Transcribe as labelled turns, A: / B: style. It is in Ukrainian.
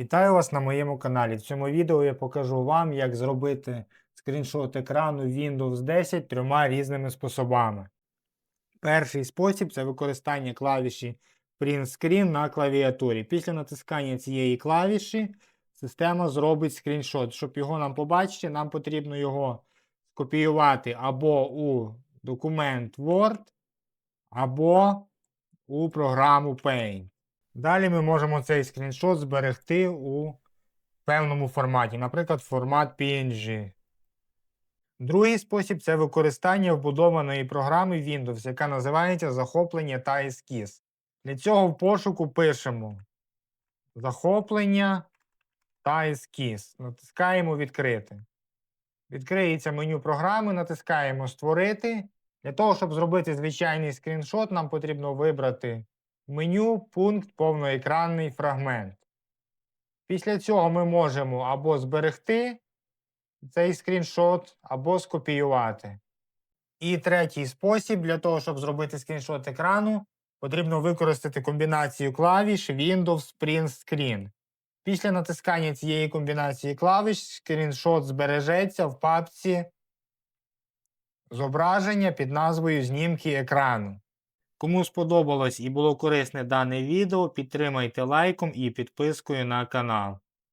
A: Вітаю вас на моєму каналі. В цьому відео я покажу вам, як зробити скріншот екрану Windows 10 трьома різними способами. Перший спосіб це використання клавіші Print Screen на клавіатурі. Після натискання цієї клавіші система зробить скріншот. Щоб його нам побачити, нам потрібно його скопіювати або у документ Word, або у програму Paint. Далі ми можемо цей скріншот зберегти у певному форматі, наприклад, формат PNG. Другий спосіб це використання вбудованої програми Windows, яка називається захоплення та ескіз. Для цього в пошуку пишемо захоплення та ескіз. Натискаємо відкрити. Відкриється меню програми, натискаємо Створити. Для того, щоб зробити звичайний скріншот, нам потрібно вибрати меню пункт повноекранний фрагмент. Після цього ми можемо або зберегти цей скріншот, або скопіювати. І третій спосіб для того, щоб зробити скріншот екрану, потрібно використати комбінацію клавіш Windows Print Screen. Після натискання цієї комбінації клавіш скріншот збережеться в папці зображення під назвою Знімки екрану. Кому сподобалось і було корисне дане відео, підтримайте лайком і підпискою на канал.